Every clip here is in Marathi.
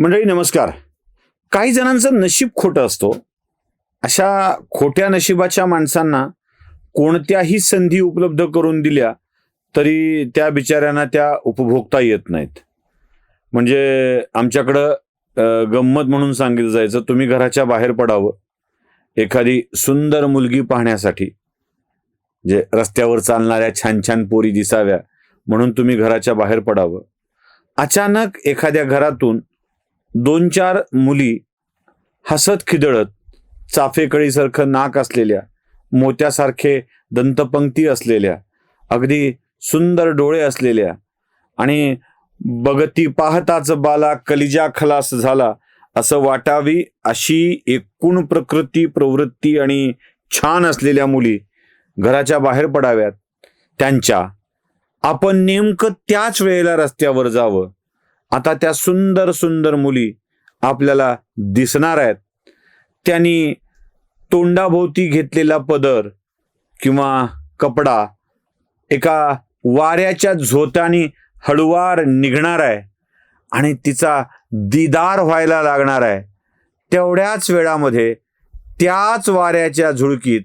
मंडळी नमस्कार. काही जणांचं नशीब खोटं असतो. अशा खोट्या नशिबाच्या माणसांना कोणत्याही संधी उपलब्ध करून दिल्या तरी त्या बिचाऱ्यांना त्या उपभोगता येत नाहीत. म्हणजे आमच्याकडं गंमत म्हणून सांगितलं जायचं तुम्ही घराच्या बाहेर पडावं. एखादी सुंदर मुलगी पाहण्यासाठी. जे रस्त्यावर चालणाऱ्या छान छान पोरी दिसाव्या म्हणून तुम्ही घराच्या बाहेर पडावं. अचानक एखाद्या घरातून दोन चार मुली हसत खिदळत चाफेकळीसारखं नाक असलेल्या मोत्यासारखे दंतपंक्ती असलेल्या अगदी सुंदर डोळे असलेल्या आणि बगती पाहताच बाला कलिजा खलास झाला असं वाटावी अशी एकूण प्रकृती प्रवृत्ती आणि छान असलेल्या मुली घराच्या बाहेर पडाव्यात. त्यांच्या आपण नेमकं त्याच वेळेला रस्त्यावर जावं? आता त्या सुंदर सुंदर मुली आपल्याला दिसणार आहेत. त्यांनी तोंडाभोवती घेतलेला पदर किंवा कपडा एका वाऱ्याच्या झोतानी हळुवार निघणार आहे आणि तिचा दिदार व्हायला लागणार आहे. तेवढ्याच वेळामध्ये त्याच वाऱ्याच्या झुळकीत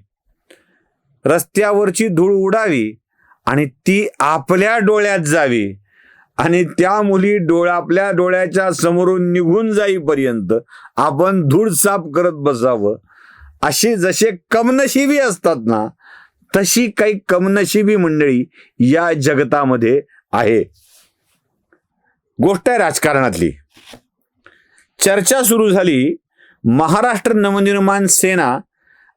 रस्त्यावरची धूळ उडावी आणि ती आपल्या डोळ्यात जावी. आणि त्या मुली डोळ्या आपल्या डोळ्याच्या समोरून निघून जाईपर्यंत आपण धूळ साफ करत बसावं. अशी जसे कमनशिबी असतात ना तशी काही कमनशिबी मंडळी या जगतामध्ये आहे. गोष्ट आहे राजकारणातली. चर्चा सुरू झाली. महाराष्ट्र नवनिर्माण सेना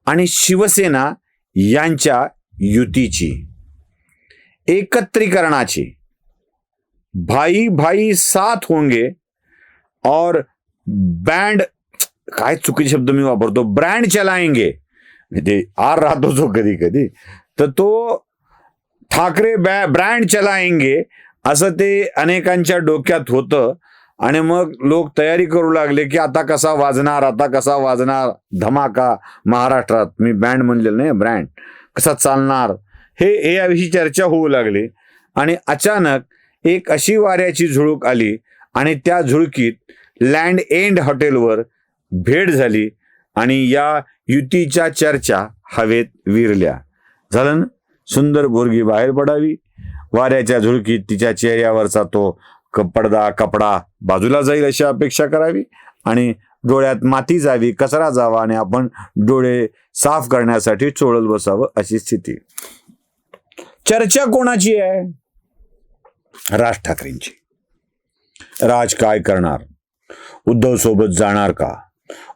आणि शिवसेना यांच्या युतीची एकत्रीकरणाची. भाई भाई साथ होंगे और बैंड काय चुकीचे शब्द मी वापरतो ब्रँड चलाएंगे. ते आर राहतो तो कधी कधी. तर तो ठाकरे बॅ ब्रँड चलाएंगे असं ते अनेकांच्या डोक्यात होतं. आणि मग लोक तयारी करू लागले की आता कसा वाजणार आता कसा वाजणार धमाका महाराष्ट्रात. मी बँड म्हणलेलं नाही ब्रँड कसा चालणार? हे याविषयी चर्चा होऊ लागली. आणि अचानक एक अशी वाऱ्याची झुळूक आली आणि त्या झुळकीत लँड एंड हॉटेलवर भेट झाली आणि या युतीच्या चर्चा हवेत विरल्या. झालं सुंदर बोरगी बाहेर पडावी. वाऱ्याच्या झुळकीत तिच्या चेहऱ्यावरचा तो पडदा कपडा बाजूला जाईल अशी अपेक्षा करावी आणि डोळ्यात माती जावी कचरा जावा आणि आपण डोळे साफ करण्यासाठी चोळत बसावं अशी स्थिती. चर्चा कोणाची आहे? राज ठाकरेंची. राज काय करणार? उद्धव सोबत जाणार का?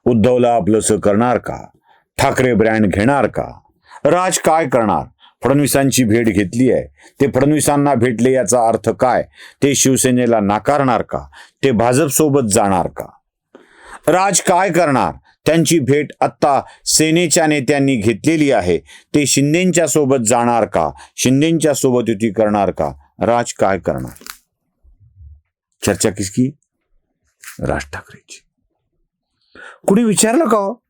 उद्धवला आपलंसं करणार का? ठाकरे ब्रँड घेणार का? राज काय करणार? फडणवीसांची भेट घेतली आहे. ते फडणवीसांना भेटले याचा अर्थ काय? ते शिवसेनेला नाकारणार का? ते भाजपसोबत जाणार का? राज काय करणार? त्यांची भेट आत्ता सेनेच्या नेत्यांनी घेतलेली आहे. ते शिंदेंच्या सोबत जाणार का? शिंदेंच्या सोबत युती करणार का? राज काय करणार? चर्चा किसकी? राज ठाकरेची. कुणी विचारलं का हो?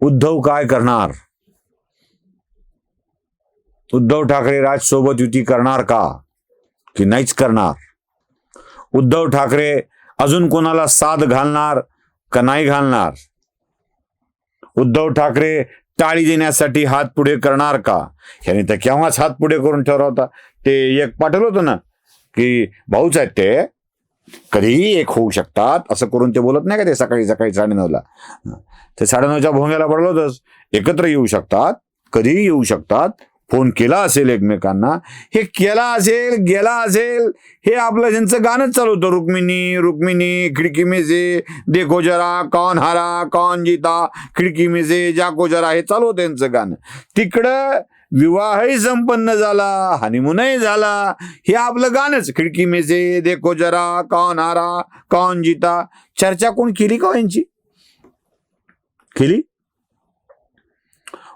उद्धव काय करणार? उद्धव ठाकरे राज सोबत युती करणार का? की नाहीच करणार? उद्धव ठाकरे अजून कोणाला साथ घालणार का नाही घालणार? उद्धव ठाकरे टाळी देण्यासाठी हात पुढे करणार का? ह्याने तर केव्हाच हात पुढे करून ठेवला होता. ते एक पाठवलं होतं ना की भाऊच आहेत ते कधीही एक होऊ शकतात असं करून ते बोलत नाही का ते सकाळी सकाळी साडेनऊला? ते साडेनऊच्या भोंग्याला पडलं होतंच. एकत्र येऊ शकतात कधीही येऊ शकतात फोन केला असेल एकमेकांना हे केला असेल गेला असेल हे आपलं ज्यांचं गाणंच चालू होतं. रुक्मिणी रुक्मिणी खिडकी में से देखो जरा कौन हारा कौन जीता खिडकी में से जाको जरा हे चालू होतं यांचं गाणं. तिकडं विवाहही संपन्न झाला हनीमूनही झाला. हे आपलं गाणंच खिडकी में से देखो जरा कौन हारा कौन जीता. चर्चा कोण केली का हो यांची केली?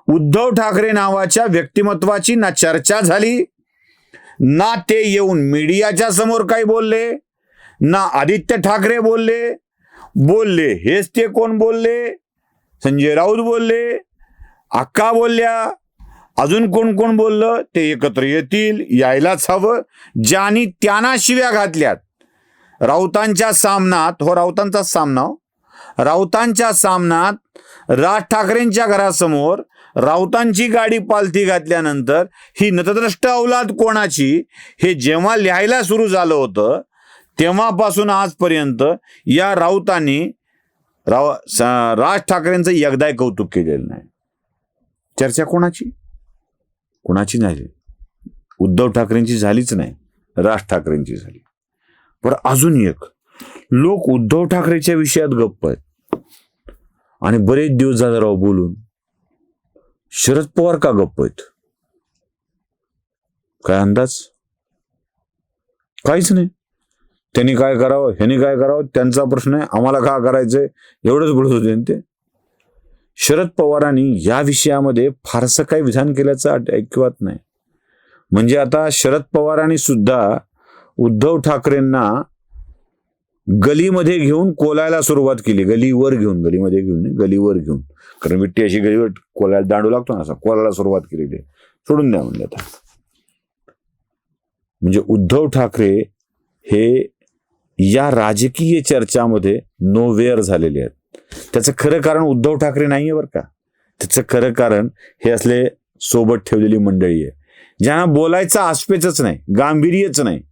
उद्धव ठाकरे नावाच्या व्यक्तिमत्वाची ना चर्चा झाली ना ते येऊन मीडियाच्या समोर काही बोलले ना आदित्य ठाकरे बोलले. बोलले हेच ते कोण बोलले? संजय राऊत बोलले अक्का बोलल्या. अजून कोण कोण बोललं? ते एकत्र येतील यायलाच हवं. ज्यांनी त्यांना शिव्या घातल्यात. राऊतांच्या सामनात हो राऊतांचाच सामना हो. राऊतांच्या सामनात राज ठाकरेंच्या घरासमोर राऊतांची गाडी पालथी घातल्यानंतर ही नतद्रष्ट अवलाद कोणाची हे जेव्हा लिहायला सुरू झालं होतं तेव्हापासून आजपर्यंत या राऊतांनी राव राज ठाकरेंचं एकदाय कौतुक केलेलं नाही. चर्चा कोणाची? कोणाची नाही. उद्धव ठाकरेंची झालीच नाही राज ठाकरेंची झाली. पण अजून एक. लोक उद्धव ठाकरेच्या विषयात गप्प आहेत. आणि बरेच दिवस झाले राव बोलून. शरद पवार का गप्प आहेत? काय अंदाज? काहीच नाही. त्यांनी काय करावं ह्यांनी काय करावं त्यांचा प्रश्न आहे. आम्हाला का करायचंय? एवढंच बोलत होते ते. शरद पवारांनी या विषयामध्ये फारसं काही विधान केल्याचं आठ- ऐकिवात नाही. म्हणजे आता शरद पवारांनी सुद्धा उद्धव ठाकरेंना गलीमध्ये घेऊन कोलायला सुरुवात केली. गलीवर घेऊन गलीमध्ये घेऊन गलीवर घेऊन. कारण विट्टी अशी गलीवर कोलायला दांडू लागतो ना असा कोलायला सुरुवात केलेली. सोडून द्या म्हणजे आता. म्हणजे उद्धव ठाकरे हे या राजकीय चर्चामध्ये नोवेअर झालेले आहेत. त्याचं खरं कारण उद्धव ठाकरे नाहीये बरं का. त्याचं खरं कारण हे असले सोबत ठेवलेली मंडळी आहे. ज्यांना बोलायचं आस्पेचच नाही गांभीर्यच नाही.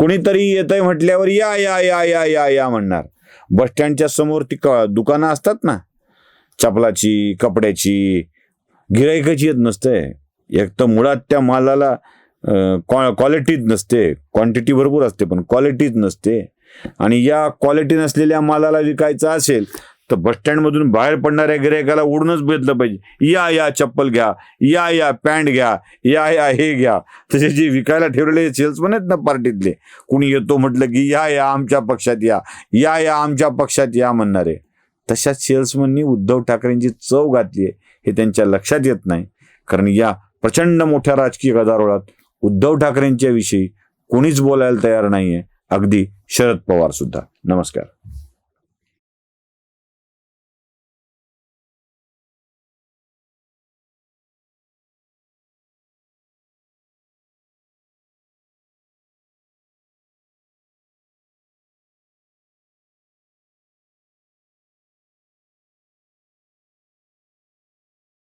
कोणीतरी येतंय म्हटल्यावर या या या या या या म्हणणार. बस स्टँडच्या समोर ती क- दुकानं असतात ना चपलाची कपड्याची गिरायकाची येत नसते. एक तर मुळात त्या मालाला क्वालिटीच नसते. क्वांटिटी भरपूर असते पण क्वालिटीच नसते. आणि या क्वालिटी नसलेल्या मालाला विकायचं असेल तर बसस्टँडमधून बाहेर पडणाऱ्या गिरायकाला उडूनच भेटलं पाहिजे. या या चप्पल घ्या. या या पॅन्ट घ्या. या या हे घ्या. तसे जे विकायला ठेवलेले सेल्समन आहेत ना पार्टीतले. कुणी येतो म्हटलं की या या आमच्या पक्षात या. या या आमच्या पक्षात या म्हणणारे तशा सेल्समननी उद्धव ठाकरेंची चव घातली आहे. हे त्यांच्या लक्षात येत नाही. कारण या प्रचंड मोठ्या राजकीय गदारोळात उद्धव ठाकरेंच्या विषयी कोणीच बोलायला तयार नाहीये. अगदी शरद पवार सुद्धा. नमस्कार.